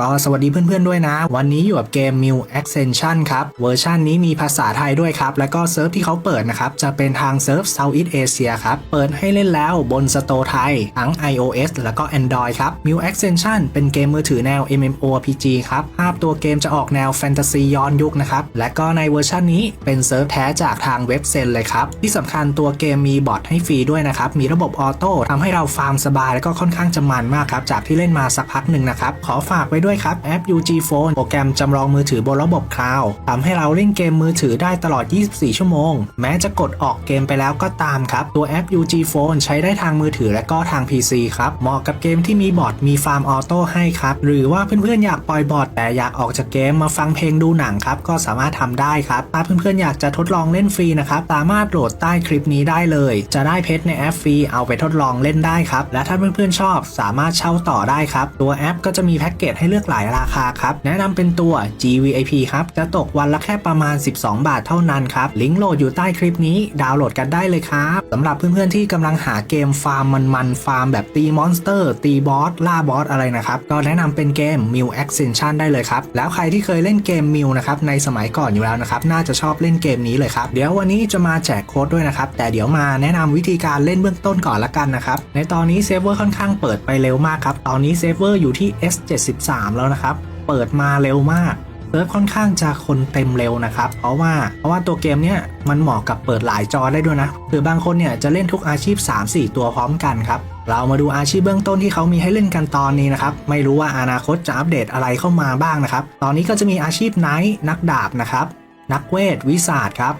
ก็สวัสดีเพื่อนๆด้วยนะ วันนี้อยู่กับเกม m u Ascension ครับเวอร์ชันนี้มีภาษาไทยด้วยครับ แล้วก็เซิร์ฟที่เขาเปิดนะครับ จะเป็นทางเซิร์ฟ Southeast Asia ครับ เปิดให้เล่นแล้วบนสโตร์ไทย ทั้ง iOS แล้วก็ Android ครับ m u Ascension เป็นเกมมือถือแนว MMORPG ครับ ภาพตัวเกมจะออกแนวแฟนตาซีย้อนยุคนะครับ และก็ในเวอร์ชันนี้เป็นเซิร์ฟแท้จากทางเว็บเซนเลยครับ ที่สำคัญตัวเกมมีบอทให้ฟรีด้วยนะครับ มีระบบออโต้ทำให้เราฟาร์มสบายแล้วก็ค่อนข้างจะมันมากครับ จากที่เล่นมาสักพักหนึ่งนะครับ ขอฝากไว้ด้วยครับแอป UG Phone โปรแกรมจำลองมือถือบนระบบคลาวด์ทำให้เราเล่นเกมมือถือได้ตลอด 24 ชั่วโมง แม้จะกดออกเกมไปแล้วก็ตามครับ ตัวแอป UG Phone ใช้ได้ทางมือถือและก็ทาง PC ครับ เหมาะกับเกมที่มีบอทมีฟาร์มออโต้ให้ครับ หรือว่าเพื่อนๆอยากปล่อยบอทแต่อยากออกจากเกมมาฟังเพลงดูหนังครับก็สามารถทำได้ครับ ถ้าเพื่อนๆอยากจะทดลองเล่นฟรีนะครับสามารถโหลดใต้คลิปนี้ได้เลย จะได้เพชรในแอปฟรีเอาไปทดลองเล่นได้ครับและถ้าเพื่อนๆชอบ สามารถเช่าต่อได้ครับตัวแอปก็จะมีแพ็กเกจให้เลือกือกหลายราคาครับ แนะนำเป็นตัว GVIP ครับ จะตกวันละแค่ประมาณ 12 บาทเท่านั้นครับ ลิงก์โหลดอยู่ใต้คลิปนี้ ดาวน์โหลดกันได้เลยครับสำหรับเพื่อนๆที่กำลังหาเกมฟาร์มมันๆฟาร์มแบบตีมอนสเตอร์ ตีบอสล่าบอสอะไรนะครับ ก็แนะนำเป็นเกม m u Ascension ได้เลยครับ แล้วใครที่เคยเล่นเกม m u นะครับในสมัยก่อนอยู่แล้วนะครับน่าจะชอบเล่นเกมนี้เลยครับเดี๋ยววันนี้จะมาแจกโค้ดด้วยนะครับแต่เดี๋ยวมาแนะนำวิธีการเล่นเบื้องต้นก่อนละกันนะครับในตอนนี้เซิร์ฟเวอร์ค่อนข้างเปิดไปเร็วมากครับตอนนี้เซิร์ฟเวอร์อยู่ที่ S73 แล้วนะครับ เปิดมาเร็วมากเซิร์ฟค่อนข้างจะคนเต็มเร็วนะครับ เพราะว่าเพราะว่าตัวเกมเนี่ยมันเหมาะกับเปิดหลายจอได้ด้วยนะคือบางคนเนี่ยจะเล่นทุกอาชีพ 3-4 ตัวพร้อมกันครับเรามาดูอาชีพเบื้องต้นที่เขามีให้เล่นกันตอนนี้นะครับ ไม่รู้ว่าอนาคตจะอัปเดตอะไรเข้ามาบ้างนะครับ ตอนนี้ก็จะมีอาชีพไนท์นักดาบนะครับ นักเวทวิสาดครับ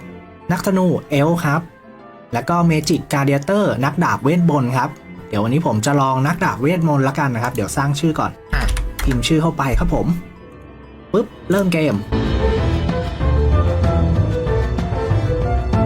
นักธนูเอลครับ แล้วก็เมจิกการเดียเตอร์นักดาบเวทบนต์ครับ เดี๋ยววันนี้ผมจะลองนักดาบเวทมนต์ละกันนะครับ เดี๋ยวสร้างชื่อก่อน พิมพ์ชื่อเข้าไปครับผมปุ๊บเริ่มเกม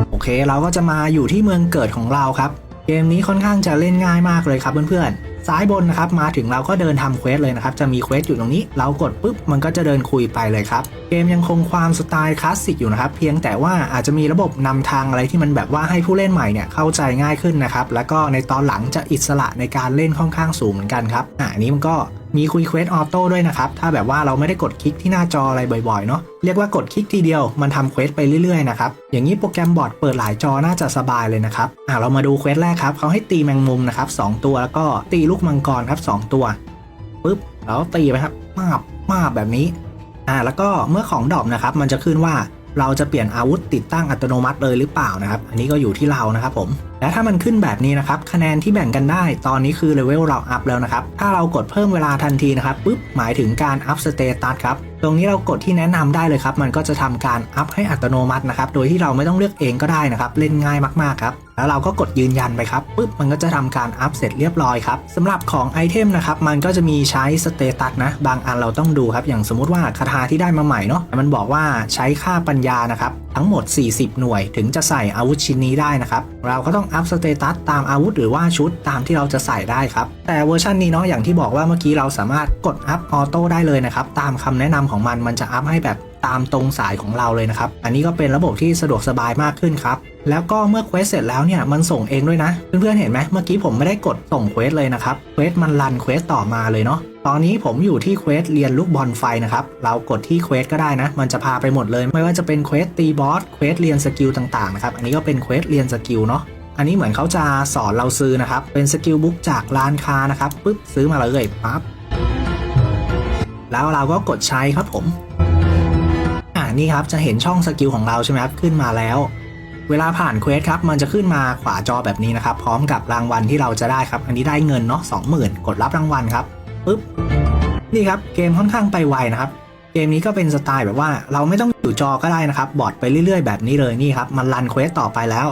โอเคเราก็จะมาอยู่ที่เมืองเกิดของเราครับ เกมนี้ค่อนข้างจะเล่นง่ายมากเลยครับเพื่อนๆซ้ายบนนะครับมาถึงเราก็เดินทำเควสเลยนะครับ จะมีเควสอยู่ตรงนี้ เรากดปุ๊บมันก็จะเดินคุยไปเลยครับ เกมยังคงความสไตล์คลาสสิกอยู่นะครับ เพียงแต่ว่าอาจจะมีระบบนำทางอะไรที่มันแบบว่าให้ผู้เล่นใหม่เนี่ยเข้าใจง่ายขึ้นนะครับแล้วก็ในตอนหลังจะอิสระในการเล่นค่อนข้างสูงเหมือนกันครับอ่าอันนี้มันก็ มีคุยเควสออโต้ด้วยนะครับ ถ้าแบบว่าเราไม่ได้กดคลิกที่หน้าจออะไรบ่อยๆเนาะเรียกว่ากดคลิกทีเดียวมันทำเควสไปเรื่อยๆนะครับอย่างนี้โปรแกรมบอร์ดเปิดหลายจอน่าจะสบายเลยนะครับอ่าเรามาดูเควสแรกครับเขาให้ตีแมงมุมนะครับสองตัวแล้วก็ตีลูกมังกรครับสองตัวปุ๊บแล้วตีไปครับมาบมาบแบบนี้อ่าแล้วก็เมื่อของดรอปนะครับ มันจะขึ้นว่าเราจะเปลี่ยนอาวุธติดตั้งอัตโนมัติเลยหรือเปล่านะครับ อันนี้ก็อยู่ที่เรานะครับผม และถ้ามันขึ้นแบบนี้นะครับคะแนนที่แบ่งกันได้ตอนนี้คือเลเวลเราอัพแล้วนะครับถ้าเรากดเพิ่มเวลาทันทีนะครับปุ๊บหมายถึงการอัพสเตตัสครับตรงนี้เรากดที่แนะนำได้เลยครับ มันก็จะทำการอัพให้อัตโนมัตินะครับ โดยที่เราไม่ต้องเลือกเองก็ได้นะครับ เล่นง่ายมากๆครับ แล้วเราก็กดยืนยันไปครับปุ๊บมันก็จะทำการอัพเสร็จเรียบร้อยครับสำหรับของไอเทมนะครับ มันก็จะมีใช้สเตตัสนะ บางอันเราต้องดูครับ อย่างสมมติว่าคาถาที่ได้มาใหม่เนาะ มันบอกว่าใช้ค่าปัญญานะครับ ทั้งหมด 40 หน่วย ถึงจะใส่อาวุธชิ้นนี้ได้นะครับ เราก็ต้องอัพสเตตัสตามอาวุธหรือว่าชุดตามที่เราจะใส่ได้ครับ แต่เวอร์ชันนี้เนาะอย่างที่บอกว่าเมื่อกี้เราสามารถกดอัพออโต้ได้เลยนะครับ ตามคำแนะนำของมันมันจะอัพให้แบบตามตรงสายของเราเลยนะครับ อันนี้ก็เป็นระบบที่สะดวกสบายมากขึ้นครับ แล้วก็เมื่อเควสเสร็จแล้วเนี่ยมันส่งเองด้วยนะ เพื่อนๆเห็นไหมเมื่อกี้ผมไม่ได้กดส่งเควสเลยนะครับ เควสมันรันเควสต่อมาเลยเนาะ ตอนนี้ผมอยู่ที่เควสเรียนลูกบอลไฟนะครับ เรากดที่เควสก็ได้นะ มันจะพาไปหมดเลย ไม่ว่าจะเป็นเควสตีบอส เควสเรียนสกิลต่างๆนะครับ อันนี้ก็เป็นเควสเรียนสกิลเนาะ อันนี้เหมือนเขาจะสอนเราซื้อนะครับ เป็นสกิลบุ๊กจากร้านค้านะครับปึ๊บซื้อมาเลยปั๊บแล้วเราก็กดใช้ครับผม อ่านี่ครับจะเห็นช่องสกิลของเราใช่ไหมครับขึ้นมาแล้ว เวลาผ่านเควสครับมันจะขึ้นมาขวาจอแบบนี้นะครับ พร้อมกับรางวัลที่เราจะได้ครับ อันนี้ได้เงินเนาะสองหมื่นกดรับรางวัลครับปึ๊บนี่ครับเกมค่อนข้างไปไวนะครับเกมนี้ก็เป็นสไตล์แบบว่าเราไม่ต้องอยู่จอก็ได้นะครับ บอร์ดไปเรื่อยๆ แบบนี้เลยนี่ครับ มันรันเควสต่อไปแล้ว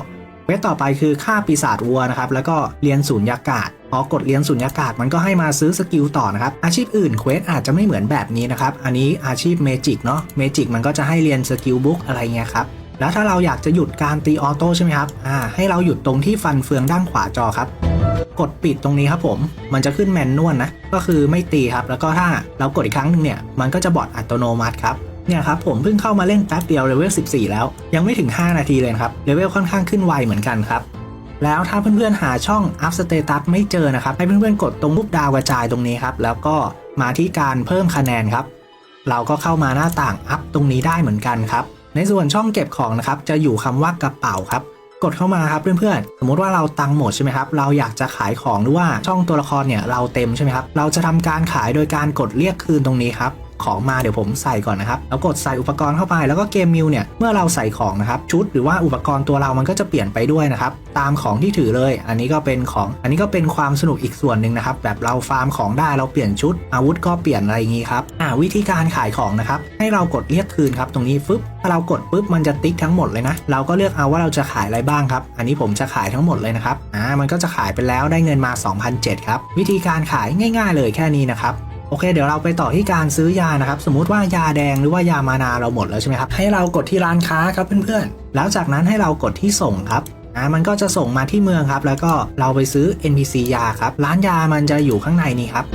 เวสต่อไปคือฆ่าปีศาจวัวนะครับแล้วก็เรียนสูญญากาศพอกดเรียนสูญญากาศมันก็ให้มาซื้อสกิลต่อนะครับ อาชีพอื่นเควสอาจจะไม่เหมือนแบบนี้นะครับ อันนี้อาชีพเมจิกเนาะเมจิกมันก็จะให้เรียนสกิลบุ๊กอะไรเงี้ยครับแล้วถ้าเราอยากจะหยุดการตีออโต้ใช่ไหมครับอ่าให้เราหยุดตรงที่ฟันเฟืองด้านขวาจอครับกดปิดตรงนี้ครับผม มันจะขึ้นแมนนวลนะ ก็คือไม่ตีครับ แล้วก็ถ้าเรากดอีกครั้งหนึ่งเนี่ย มันก็จะบอดอัตโนมัติครับ เนี่ยครับผมเพิ่งเข้ามาเล่นแป๊บเดียวเลเวล14 แล้ว ยังไม่ถึง 5 นาทีเลยครับเลเวลค่อนข้างขึ้นไวเหมือนกันครับแล้วถ้าเพื่อนๆหาช่อง Up Status ไม่เจอนะครับ ให้เพื่อนๆกดตรงรูปดาวกระจายตรงนี้ครับ แล้วก็มาที่การเพิ่มคะแนนครับ เราก็เข้ามาหน้าต่างอัพตรงนี้ได้เหมือนกันครับ ในส่วนช่องเก็บของนะครับ จะอยู่คำว่ากระเป๋าครับ กดเข้ามาครับเพื่อนๆ สมมติว่าเราตังหมดใช่ไหมครับ เราอยากจะขายของหรือว่าช่องตัวละครเนี่ยเราเต็มใช่ไหมครับ เราจะทำการขายโดยการกดเรียกคืนตรงนี้ครับ ของมาเดี๋ยวผมใส่ก่อนนะครับแล้วกดใส่อุปกรณ์เข้าไปแล้วก็เกมมิวเนี่ยเมื่อเราใส่ของนะครับชุดหรือว่าอุปกรณ์ตัวเรามันก็จะเปลี่ยนไปด้วยนะครับตามของที่ถือเลย อันนี้ก็เป็นของอันนี้ก็เป็นความสนุกอีกส่วนหนึ่งนะครับแบบเราฟาร์มของได้เราเปลี่ยนชุด อาวุธก็เปลี่ยนอะไรอย่างนี้ครับอ่าวิธีการขายของนะครับให้เรากดเรียกคืนครับตรงนี้ฟึบถ้าเรากดปุ๊บมันจะติ๊กทั้งหมดเลยนะเราก็เลือกเอาว่าเราจะขายอะไรบ้างครับอันนี้ผมจะขายทั้งหมดเลยนะครับอ่ามันก็จะขายไปแล้วได้เงินมา 2,007ครับวิธีการขายง่าย ๆ เลยแค่นี้นะครับ โอเค เดี๋ยวเราไปต่อที่การซื้อยานะครับ สมมุติว่ายาแดงหรือว่ายามานาเราหมดแล้วใช่ไหมครับ ให้เรากดที่ร้านค้าครับเพื่อนๆ แล้วจากนั้นให้เรากดที่ส่งครับอ่ามันก็จะส่งมาที่เมืองครับ แล้วก็เราไปซื้อ NPC ยาครับ ร้านยามันจะอยู่ข้างในนี้ครับ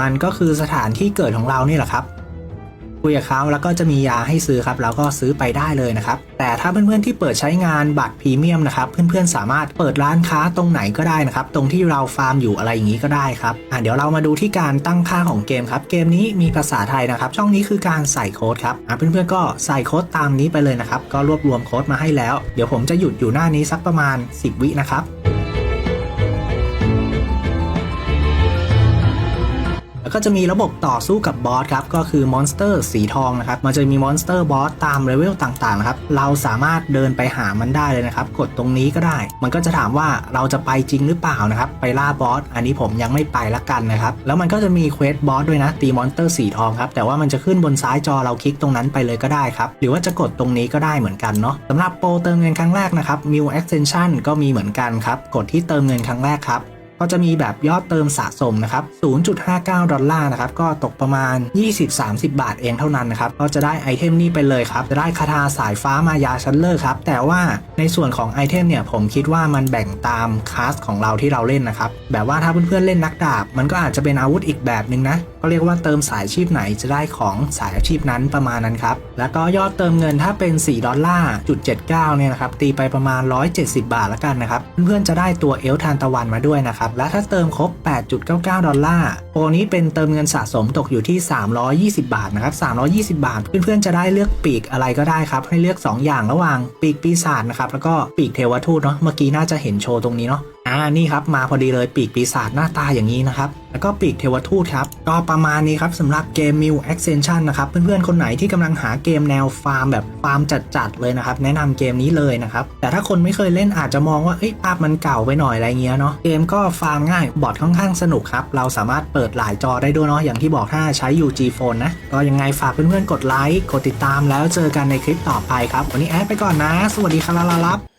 มันก็คือสถานที่เกิดของเรานี่แหละครับ คุยกับเขาแล้วก็จะมียาให้ซื้อครับแล้วก็ซื้อไปได้เลยนะครับแต่ถ้าเพื่อนๆที่เปิดใช้งานบัตรพรีเมียมนะครับเพื่อนๆสามารถเปิดร้านค้าตรงไหนก็ได้นะครับตรงที่เราฟาร์มอยู่อะไรอย่างนี้ก็ได้ครับอะเดี๋ยวเรามาดูที่การตั้งค่าของเกมครับเกมนี้มีภาษาไทยนะครับช่องนี้คือการใส่โค้ดครับอะเพื่อนๆก็ใส่โค้ดตามนี้ไปเลยนะครับก็รวบรวมโค้ดมาให้แล้ว เดี๋ยวผมจะหยุดอยู่หน้านี้สักประมาณ 10 วินะครับ แล้วก็จะมีระบบต่อสู้กับบอสครับ ก็คือมอนสเตอร์สีทองนะครับ มันจะมีมอนสเตอร์บอสตามเลเวลต่างๆนะครับ เราสามารถเดินไปหามันได้เลยนะครับ กดตรงนี้ก็ได้ มันก็จะถามว่าเราจะไปจริงหรือเปล่านะครับ ไปล่าบอส อันนี้ผมยังไม่ไปละกันนะครับ แล้วมันก็จะมีเควสบอสด้วยนะ ตีมอนสเตอร์สีทองครับ แต่ว่ามันจะขึ้นบนซ้ายจอเราคลิกตรงนั้นไปเลยก็ได้ครับ หรือว่าจะกดตรงนี้ก็ได้เหมือนกันเนาะสำหรับโปรเติมเงินครั้งแรกนะครับ Mew Extension ก็มีเหมือนกันครับ กดที่เติมเงินครั้งแรกครับ ก็จะมีแบบยอดเติมสะสมนะครับ 0.59 ดอลลาร์นะครับ ก็ตกประมาณ 20-30 บาทเองเท่านั้นนะครับ ก็จะได้ไอเทมนี้ไปเลยครับ จะได้คาถาสายฟ้ามายาชั้นเลิศครับ แต่ว่าในส่วนของไอเทมเนี่ย ผมคิดว่ามันแบ่งตามคลาสของเราที่เราเล่นนะครับ แบบว่าถ้าเพื่อนๆเล่นนักดาบ มันก็อาจจะเป็นอาวุธอีกแบบหนึ่งนะ ก็เรียกว่าเติมสายอาชีพไหนจะได้ของสายอาชีพนั้นประมาณนั้นครับ แล้วก็ยอดเติมเงินถ้าเป็น 4 ดอลลาร์จุด79เนี่ยนะครับ ตีไปประมาณ 170 บาทแล้วกันนะครับ เพื่อนๆจะได้ตัวเอลทานตะวันมาด้วยนะครับและถ้าเติมครบ 8.99 ดอลลาร์โปรนี้เป็นเติมเงินสะสมตกอยู่ที่ 320 บาทนะครับ 320 บาท เพื่อนๆจะได้เลือกปีกอะไรก็ได้ครับ ให้เลือก 2 อย่างระหว่างปีกปีศาจนะครับแล้วก็ปีกเทวทูตเนาะเมื่อกี้น่าจะเห็นโชว์ตรงนี้เนาะ อ่านี่ครับมาพอดีเลยปีกปีศาจหน้าตาอย่างนี้นะครับ แล้วก็ปีกเทวทูตครับ ก็ประมาณนี้ครับสำหรับเกม Mew Extension นะครับเพื่อนๆ คนไหนที่กำลังหาเกมแนวฟาร์มแบบฟาร์มจัดๆเลยนะครับ แนะนำเกมนี้เลยนะครับ แต่ถ้าคนไม่เคยเล่นอาจจะมองว่าเอ้ยภาพมันเก่าไปหน่อยอะไรเงี้ยเนาะเกมก็ฟาร์มง่ายบอร์ดค่อนข้างสนุกครับ เราสามารถเปิดหลายจอได้ด้วยเนาะอย่างที่บอกถ้าใช้ UG Phone นะก็ยังไงฝากเพื่อนๆกดไลค์กดติดตามแล้วเจอกันในคลิปต่อไปครับวันนี้แอดไปก่อนนะ สวัสดีครับ